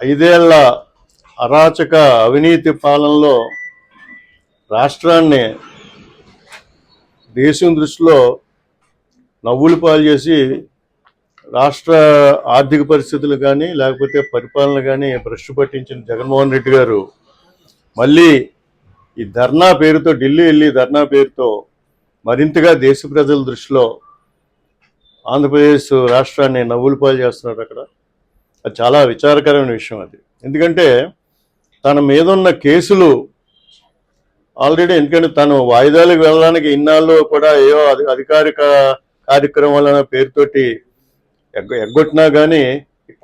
ఐదేళ్ళ అరాచక అవినీతి పాలనలో రాష్ట్రాన్ని దేశం దృష్టిలో నవ్వులు పాలు చేసి రాష్ట్ర ఆర్థిక పరిస్థితులు కానీ లేకపోతే పరిపాలన కానీ భ్రష్టు పట్టించిన జగన్మోహన్ రెడ్డి గారు మళ్ళీ ఈ ధర్నా పేరుతో ఢిల్లీ వెళ్ళి ధర్నా పేరుతో మరింతగా దేశ ప్రజల దృష్టిలో ఆంధ్రప్రదేశ్ రాష్ట్రాన్ని నవ్వులు పాలు చేస్తున్నారు అక్కడ. అది చాలా విచారకరమైన విషయం అది. ఎందుకంటే తన మీద ఉన్న కేసులు ఆల్రెడీ ఎందుకంటే తను వాయిదాలకు వెళ్ళడానికి ఇన్నాళ్ళు కూడా ఏవో అధికారిక కార్యక్రమాలన్న పేరుతోటి ఎగ్గ ఎగ్గొట్టినా కానీ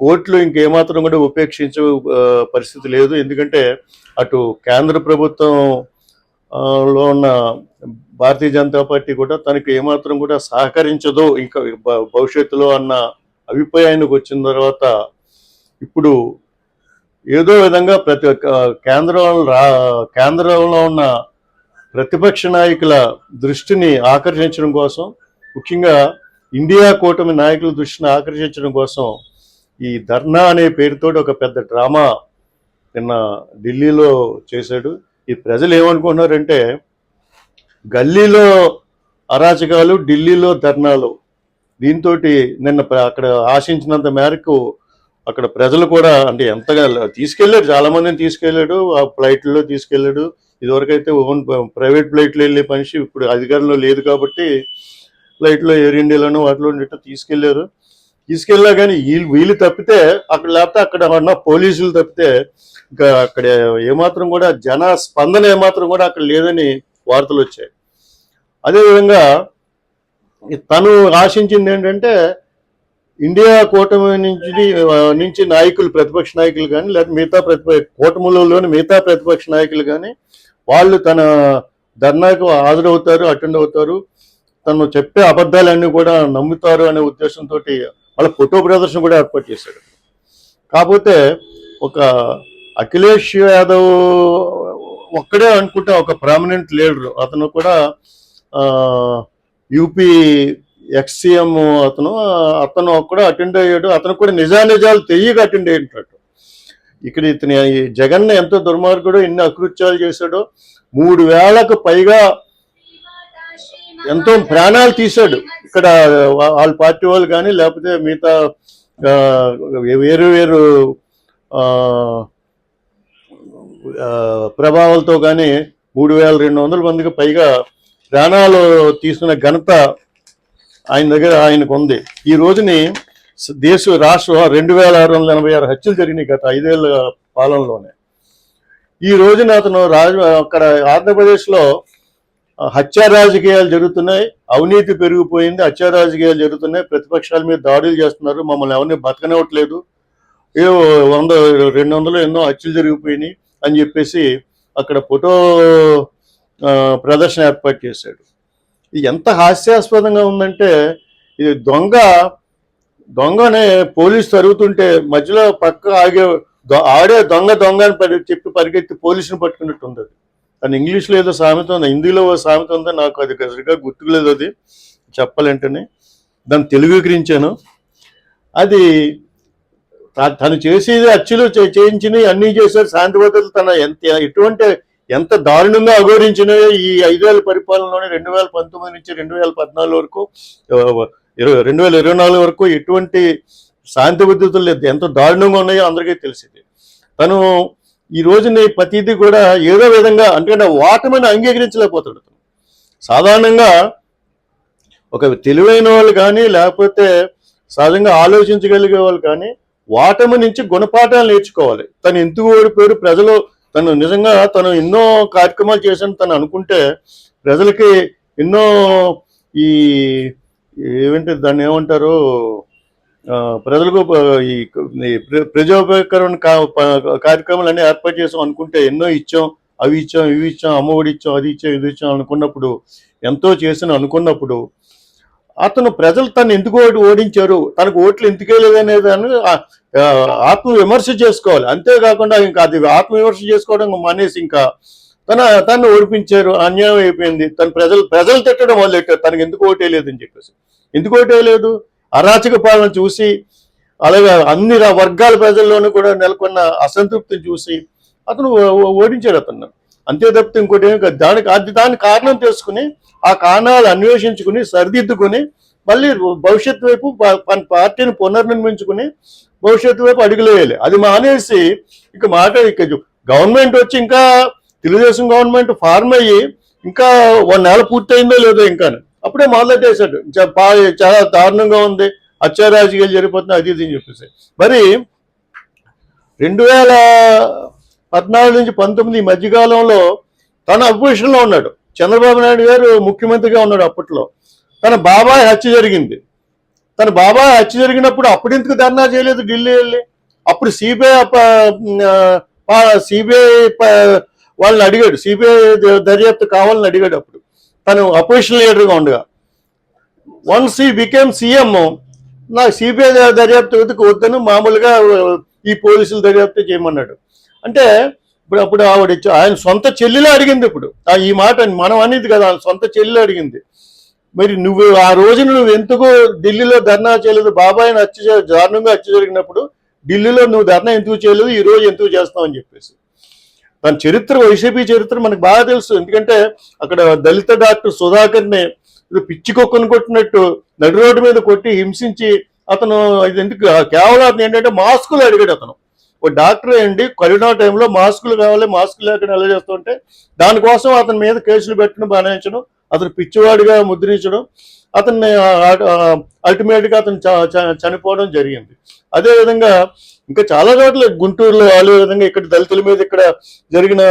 కోర్టులు ఇంకేమాత్రం కూడా ఉపేక్షించే పరిస్థితి లేదు. ఎందుకంటే అటు కేంద్ర ప్రభుత్వం లో ఉన్న భారతీయ జనతా పార్టీ కూడా తనకి ఏమాత్రం కూడా సహకరించదు. ఇంకా భవిష్యత్తులో అన్న అభిప్రాయానికి వచ్చిన తర్వాత ఇప్పుడు ఏదో విధంగా ప్రతి ఒక్క కేంద్రంలో రా కేంద్రంలో ఉన్న ప్రతిపక్ష నాయకుల దృష్టిని ఆకర్షించడం కోసం ముఖ్యంగా ఇండియా కూటమి నాయకుల దృష్టిని ఆకర్షించడం కోసం ఈ ధర్నా అనే పేరుతో ఒక పెద్ద డ్రామా నిన్న ఢిల్లీలో చేశాడు. ఈ ప్రజలు ఏమనుకుంటున్నారంటే గల్లీలో అరాచకాలు ఢిల్లీలో ధర్నాలు దీంతో నిన్న అక్కడ ఆశించినంత మేరకు అక్కడ ప్రజలు కూడా అంటే ఎంతగా తీసుకెళ్ళాడు చాలా మందిని తీసుకెళ్ళాడు ఆ ఫ్లైట్లో తీసుకెళ్ళాడు. ఇదివరకైతే ఓన్ ప్రైవేట్ ఫ్లైట్లో వెళ్ళే మనిషి ఇప్పుడు అధికారంలో లేదు కాబట్టి ఫ్లైట్లో ఎయిర్ ఇండియాలోనూ వాటిలో ఇట్లా తీసుకెళ్ళారు తీసుకెళ్ళా కానీ వీళ్ళు వీళ్ళు తప్పితే అక్కడ లేకపోతే అక్కడ ఉన్న పోలీసులు తప్పితే ఇంకా అక్కడ ఏమాత్రం కూడా జన స్పందన ఏమాత్రం కూడా అక్కడ లేదని వార్తలు వచ్చాయి. అదేవిధంగా తను ఆశించింది ఏంటంటే ఇండియా కూటమి నుంచి నుంచి నాయకులు ప్రతిపక్ష నాయకులు కానీ లేదా మిగతా ప్రతిప కూటమిలోని మిగతా ప్రతిపక్ష నాయకులు కానీ వాళ్ళు తన ధర్నాకు హాజరవుతారు అటెండ్ అవుతారు. తను చెప్పే అబద్ధాలన్నీ కూడా నమ్ముతారు అనే ఉద్దేశంతో వాళ్ళ ఫోటో ప్రదర్శన కూడా ఏర్పాటు చేశాడు. కాకపోతే ఒక అఖిలేష్ యాదవ్ ఒక్కడే అనుకుంటే ఒక ప్రామినెంట్ లీడర్. అతను కూడా యూపీ ఎక్స్సీఎం అతను అతను కూడా అటెండ్ అయ్యాడు. అతను కూడా నిజానిజాలు తెలియక అటెండ్ అయ్యేటట్టు ఇక్కడ ఇతని జగన్ ఎంతో దుర్మార్గుడు ఎన్ని అకృత్యాలు చేశాడో మూడు వేలకు పైగా ఎంతో ప్రాణాలు తీశాడు. ఇక్కడ వాళ్ళ పార్టీ వాళ్ళు కానీ లేకపోతే మిగతా వేరు వేరు ప్రభావాలతో కానీ మూడు వేల రెండు వందల మందికి పైగా ప్రాణాలు తీసుకున్న ఘనత ఆయన దగ్గర ఆయనకు ఉంది. ఈ రోజుని దేశ రాష్ట్ర రెండు వేల ఆరు వందల ఎనభై ఆరు హత్యలు జరిగినాయి గత ఐదేళ్ళ పాలనలోనే. ఈ రోజున అతను రాజ అక్కడ ఆంధ్రప్రదేశ్లో హత్యా రాజకీయాలు జరుగుతున్నాయి అవినీతి పెరిగిపోయింది హత్యా రాజకీయాలు జరుగుతున్నాయి ప్రతిపక్షాల మీద దాడులు చేస్తున్నారు మమ్మల్ని ఎవరిని బతకనివ్వట్లేదు ఏ వంద రెండు వందలు ఎన్నో హత్యలు జరిగిపోయినాయి అని చెప్పేసి అక్కడ ఫోటో ప్రదర్శన ఏర్పాటు చేశాడు. ఇది ఎంత హాస్యాస్పదంగా ఉందంటే ఇది దొంగ దొంగనే పోలీసు తరుగుతుంటే మధ్యలో పక్క ఆగే దొ- ఆడే దొంగ దొంగ అని పరి చెప్పి పరిగెత్తి పోలీసుని పట్టుకున్నట్టు ఉంది అది అని ఇంగ్లీష్లో ఏదో సామెత ఉంది. హిందీలో ఓ సామెత ఉందో. నాకు అది సరిగ్గా గుర్తుకులేదు అది. చెప్పాలంటేనే. దాన్ని తెలుగుకరించాను. అది తను చేసేది అచ్చులు చే- చేయించినవి అన్నీ చేశారు. శాంతి భద్రతలు తన ఎంత ఎటువంటి ఎంత దారుణంగా అఘోరించినవి ఈ ఐదేళ్ళ పరిపాలనలోనే రెండు వేల పంతొమ్మిది నుంచి రెండు వేల పద్నాలుగు వరకు ఇరవై రెండు వేల ఇరవై నాలుగు వరకు ఎటువంటి శాంతి భద్రతలు లేదు. ఎంత దారుణంగా ఉన్నాయో అందరికీ తెలిసింది. తను ఈ రోజుని ప్రతిదీ కూడా ఏదో విధంగా అంటే వాటమని అంగీకరించలేకపోతాడు సాధారణంగా ఒక తెలివైన వాళ్ళు కానీ లేకపోతే సహజంగా ఆలోచించగలిగే వాళ్ళు కానీ వాటమి నుంచి గుణపాఠాలు నేర్చుకోవాలి. తను ఎందుకు ఓడిపోయారు ప్రజలు తను నిజంగా తను ఎన్నో కార్యక్రమాలు చేశాను తను అనుకుంటే ప్రజలకి ఎన్నో ఈ ఏమంటే దాన్ని ఏమంటారు? ప్రజలకు ఈ ప్రజోపకరణ కా- కార్యక్రమాలు అన్ని ఏర్పాటు చేసాం అనుకుంటే ఎన్నో ఇచ్చాం. అవి ఇచ్చాం ఇవి ఇచ్చాం అమ్మఒడి ఇచ్చాం అది ఇచ్చాం ఇది ఇచ్చాం అనుకున్నప్పుడు ఎంతో చేసిన అనుకున్నప్పుడు అతను ప్రజలు తను ఎందుకు ఓడించారు? తనకు ఓట్లు ఎందుకే లేదనే దాన్ని ఆత్మవిమర్శ ఆత్మ విమర్శ చేసుకోవాలి. అంతేకాకుండా ఇంకా అది ఆత్మ విమర్శ చేసుకోవడం మానేసి ఇంకా తన తను ఓడిపించారు. అన్యాయం అయిపోయింది. తన ప్రజలు ప్రజలు తిట్టడం మొదలెట్టారు తనకు ఎందుకు ఓటేయలేదని చెప్పేసి. ఎందుకు ఓటేయలేదు అరాచక పాలన చూసి అలాగే అన్ని వర్గాల ప్రజల్లోనూ కూడా నెలకొన్న అసంతృప్తిని చూసి అతను ఓడించాడు అతను అంతే తప్పితే ఇంకోటి ఏమి కాదు. దానికి అది దాని కారణం తెలుసుకుని ఆ కారణాలు అన్వేషించుకుని సరిదిద్దుకుని మళ్ళీ భవిష్యత్తు వైపు పార్టీని పునర్నిర్మించుకుని భవిష్యత్తు వైపు అడుగులు వేయాలి అది మానేసి ఇక మాట ఇక గవర్నమెంట్ వచ్చి ఇంకా తెలుగుదేశం గవర్నమెంట్ ఫార్మ్ అయ్యి ఇంకా వన్ నెల పూర్తయిందో లేదో ఇంకా అప్పుడే మొదలెట్టేశాడు చాలా దారుణంగా ఉంది. అత్యారాజకీయాలు జరిగిపోతుంది అది ఇది అని చెప్పేసి. మరి రెండు వేల పద్నాలుగు నుంచి పంతొమ్మిది ఈ మధ్యకాలంలో తన అపోజిషన్లో ఉన్నాడు. చంద్రబాబు నాయుడు గారు ముఖ్యమంత్రిగా ఉన్నాడు అప్పట్లో. తన బాబాయ్ హత్య జరిగింది. తన బాబాయ్ హత్య జరిగినప్పుడు అప్పుడెందుకు ధర్నా చేయలేదు ఢిల్లీ వెళ్ళి? అప్పుడు సిబిఐ సిబిఐ వాళ్ళని అడిగాడు. సిబిఐ దర్యాప్తు కావాలని అడిగాడు అప్పుడు. తను అపోజిషన్ లీడర్గా ఉండగా. వన్స్ ఈ బికేమ్ సీఎం నాకు సిబిఐ దర్యాప్తు వద్దకు వద్దను మామూలుగా ఈ పోలీసులు దర్యాప్తు చేయమన్నాడు. అంటే ఇప్పుడు అప్పుడు ఆవిడ ఆయన సొంత చెల్లెలే అడిగింది ఇప్పుడు. ఆ ఈ మాట మనం అనేది కదా ఆయన సొంత చెల్లెలు అడిగింది. మరి నువ్వు ఆ రోజున నువ్వు ఎందుకు ఢిల్లీలో ధర్నా చేయలేదు? బాబాయ్ని హత్య దారుణంగా హత్య జరిగినప్పుడు ఢిల్లీలో నువ్వు ధర్నా ఎందుకు చేయలేదు? ఈ రోజు ఎందుకు చేస్తావు అని చెప్పేసి. తన చరిత్ర వైసీపీ చరిత్ర మనకు బాగా తెలుసు. ఎందుకంటే అక్కడ దళిత డాక్టర్ సుధాకర్ని పిచ్చి కుక్కను కొట్టినట్టు నడి రోడ్డు మీద కొట్టి హింసించి అతను ఇది ఎందుకు కేవలం అతను ఏంటంటే మాస్కులు అడిగాడు అతను. ఒక డాక్టర్ ఏంటి కరోనా టైంలో మాస్కులు కావాలి మాస్కులు లేకుండా ఎలా చేస్తుంటే దానికోసం అతని మీద కేసులు పెట్టడం బనాయించడం అతను పిచ్చివాడిగా ముద్రించడం అతన్ని అల్టిమేట్గా అతను చ- చ- చనిపోవడం జరిగింది. అదేవిధంగా ఇంకా చాలా చోట్ల గుంటూరులో అదే విధంగా ఇక్కడ దళితుల మీద ఇక్కడ జరిగిన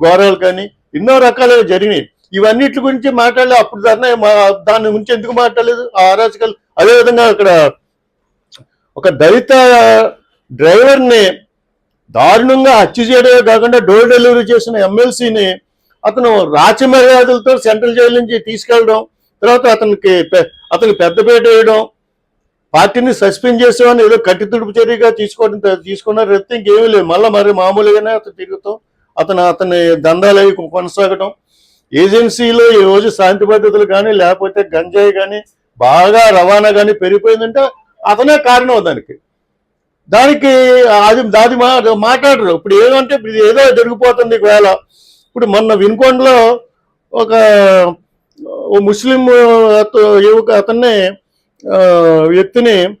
ఘోరాలు కానీ ఎన్నో రకాలుగా జరిగినాయి. ఇవన్నిటి గురించి మాట్లాడలేదు అప్పుడు దాన్ని మా- దాని గురించి ఎందుకు మాట్లాడలేదు? ఆ అరాచకాలు అదే విధంగా అక్కడ ఒక దళిత డ్రైవర్ని దారుణంగా హత్య చేయడమే కాకుండా డోర్ డెలివరీ చేసిన ఎమ్మెల్సీని అతను రాచ మర్యాదలతో సెంట్రల్ జైలు నుంచి తీసుకెళ్ళడం తర్వాత అతనికి పె- అతనికి పెద్దపేట వేయడం పార్టీని సస్పెండ్ చేసేవాడిని ఏదో కట్టి తుడుపు చర్యగా తీసుకోవడం తీసుకున్నారు తప్పితే ఇంకేమీ లేదు మళ్ళీ మరి మామూలుగానే అతను తిరుగుతాం అతను అతని దందాలు అవి కొనసాగడం ఏజెన్సీలో ఈ రోజు శాంతి భద్రతలు కానీ లేకపోతే గంజాయి కానీ బాగా రవాణా కానీ పెరిగిపోయిందంటే అతనే కారణం దానికి. దానికి అది దాది మా మాట్లాడరు. ఇప్పుడు ఏమంటే ఇది ఏదో జరిగిపోతుంది ఒకవేళ. ఇప్పుడు మొన్న వినుకొండలో ఒక ఓ ముస్లిం యువక అతన్ని వ్యక్తిని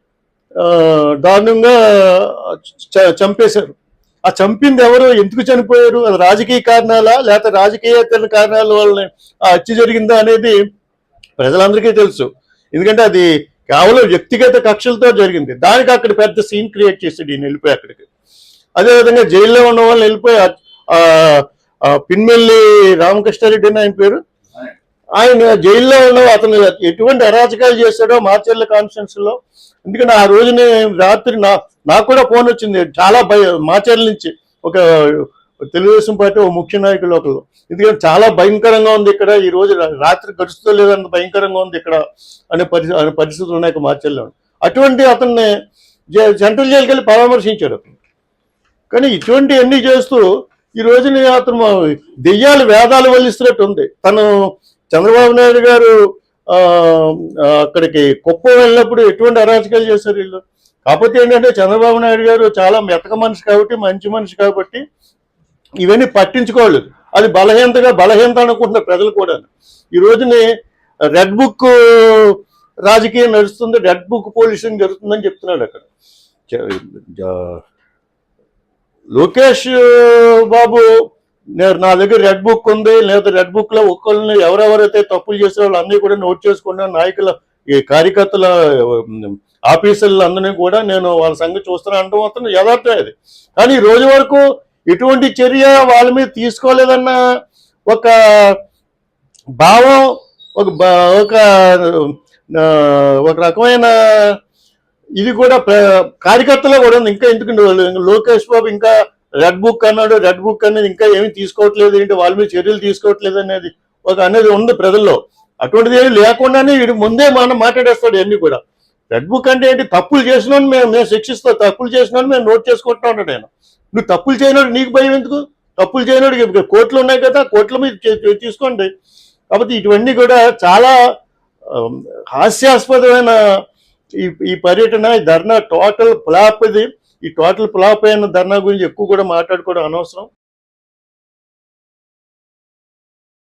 దారుణంగా చ- చంపేశారు. ఆ చంపింది ఎవరు? ఎందుకు చనిపోయారు? అది రాజకీయ కారణాలా? లేకపోతే రాజకీయేతర కారణాల వల్ల ఆ హత్య జరిగిందా అనేది ప్రజలందరికీ తెలుసు. ఎందుకంటే అది కేవలం వ్యక్తిగత కక్షలతో జరిగింది. దానికి అక్కడ పెద్ద సీన్ క్రియేట్ చేసాడు ఈయన వెళ్ళిపోయి అక్కడికి. అదేవిధంగా జైల్లో ఉన్న వాళ్ళని వెళ్ళిపోయి పిన్మెల్లి రామకృష్ణారెడ్డి అని ఆయన పేరు. ఆయన జైల్లో ఉన్న అతను ఎటువంటి అరాచకాలు చేశాడో మార్చెల్ల కాన్ఫరెన్స్లో ఎందుకంటే ఆ రోజు రాత్రి నా నాకు కూడా ఫోన్ వచ్చింది. చాలా భయ మాచర్ల నుంచి ఒక తెలుగుదేశం పార్టీ ఓ ముఖ్య నాయకులు ఒకరు. ఎందుకంటే చాలా భయంకరంగా ఉంది ఇక్కడ. ఈ రోజు రాత్రి గడుస్తూ లేదంత భయంకరంగా ఉంది ఇక్కడ అనే పరిస్థితి అనే పరిస్థితులు ఉన్నాయి మార్చెల్లో. అటువంటి అతన్ని సెంట్రల్ జైలుకి వెళ్ళి పరామర్శించాడు కానీ ఇటువంటి అన్ని చేస్తూ ఈ రోజున అతను దెయ్యాలు వేదాలు వల్లిస్తున్నట్టు ఉంది. తను చంద్రబాబు నాయుడు గారు అక్కడికి కుప్పం వెళ్ళినప్పుడు ఎటువంటి అరాచకాలు చేశారు వీళ్ళు? కాకపోతే ఏంటంటే చంద్రబాబు నాయుడు గారు చాలా మెతక మనిషి కాబట్టి మంచి మనిషి కాబట్టి ఇవన్నీ పట్టించుకోలేదు అది బలహీనతగా బలహీనత అనుకుంటున్నారు ప్రజలు కూడా. ఈ రోజుని రెడ్ బుక్ రాజకీయం నడుస్తుంది రెడ్ బుక్ పోలీసింగ్ జరుగుతుందని చెప్తున్నాడు అక్కడ. లోకేష్ బాబు నేను నా దగ్గర రెడ్ బుక్ ఉంది లేదా రెడ్ బుక్లో ఒక్కళ్ళని ఎవరెవరైతే తప్పులు చేసిన వాళ్ళు అన్ని కూడా నోట్ చేసుకున్నా నాయకుల ఈ కార్యకర్తల ఉమ్, ఆఫీసర్లు అందరినీ కూడా నేను వాళ్ళ సంగతి చూస్తున్నా అంటూ మాత్రం యథార్థం అది. కానీ ఈ రోజు వరకు ఎటువంటి చర్య వాళ్ళ మీద తీసుకోలేదన్న ఒక భావం ఒక బా- ఒక ఒక రకమైన ఇది కూడా ప్ర- కార్యకర్తలో కూడా ఉంది. ఇంకా ఎందుకంటే లోకేష్ బాబు ఇంకా రెడ్ బుక్ అన్నాడు రెడ్ బుక్ అనేది ఇంకా ఏమి తీసుకోవట్లేదు. ఏంటి వాళ్ళ మీద చర్యలు తీసుకోవట్లేదు అనేది ఒక అనేది ఉంది ప్రజల్లో. అటువంటిది ఏమి లేకుండానే వీడు ముందే మనం మాట్లాడేస్తాడు ఇవన్నీ కూడా. రెడ్ బుక్ అంటే ఏంటి? తప్పులు చేసిన మేము మేము శిక్షిస్తాం. తప్పులు చేసిన మేము నోట్ చేసుకుంటా ఉంటాడు నేను. నువ్వు తప్పులు చేయనోడు నీకు భయం ఎందుకు? తప్పులు చేయనోడు కోట్లు ఉన్నాయి కదా కోట్ల మీద తీసుకోండి. కాబట్టి ఇటువన్నీ కూడా చాలా హాస్యాస్పదమైన ఈ ఈ పర్యటన ఈ ధర్నా టోటల్ ఫ్లాప్ ఇది. ఈ టోటల్ ఫ్లాప్ అయిన ధర్నా గురించి ఎక్కువ కూడా మాట్లాడుకోవడం అనవసరం.